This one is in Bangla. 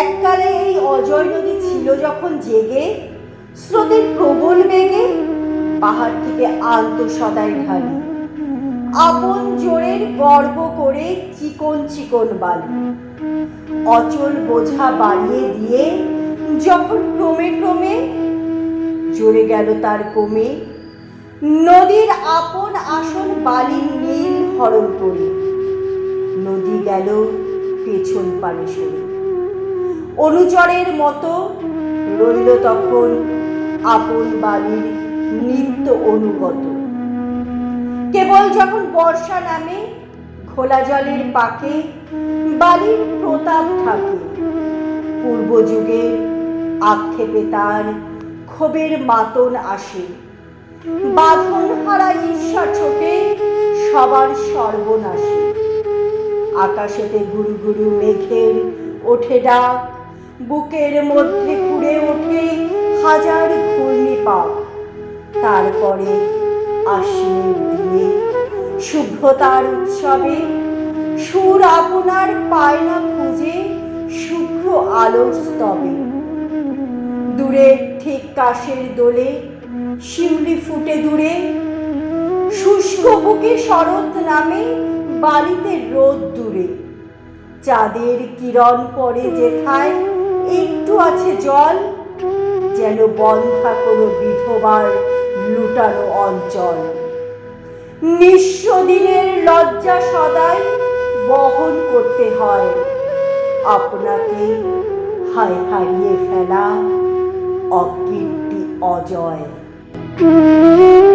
এককালে এই অজয় নদী ছিল যখন জেগে, স্রোতের প্রবল বেগে, পাহাড় থেকে আন্ত সদাই ঢালি। আপন জোরের গর্ব করে চিকন চিকন বালি। অচল বোঝা বাড়িয়ে দিয়ে যখন ক্রমে ক্রমে জোরে গেল তার কমে নদীর আপন আসন বালির নীল হরণ করে নদী গেল পেছন পানে সরে। অনুচরের মতো রইল তখন আপন বালির নিত্য অনুগত। কেবল যখন বর্ষা নামে খোলা জলের পাকে বালির প্রতাপ থাকে পূর্ব যুগের আক্ষেপে তার ক্ষোভের মাতন আসে। বাঁধন হারা ঈর্ষা ছোটে সবার সর্বনাশে। আকাশেতে গুরু গুরু মেঘের ওঠে ডাক, বুকের মধ্যে ঘুরে ওঠে হাজার ঘূর্ণিপাক তারপরে আশ্বিনের দিনে, শুভ্রতার উৎসবে, সুর আপনার পায় না খুঁজে শুভ্র আলোর স্তবে। দূরে ঠিক কাশের দোলে শিউলি ফুটে দূরে। শুষ্ক বুকে শরৎ নামে বাড়িতে রোদ দূরে। চাঁদের কিরণ পড়ে যেথায় একটু আছে জল, যেন বন্ধা কোনো বিধবার লুটানো অঞ্চল। নিঃস্ব দিনের লজ্জা সদাই বহন করতে হয়। আপনাকে হায় হারিয়ে ফেলা অকীর্তি অজয়। Mm-hmm.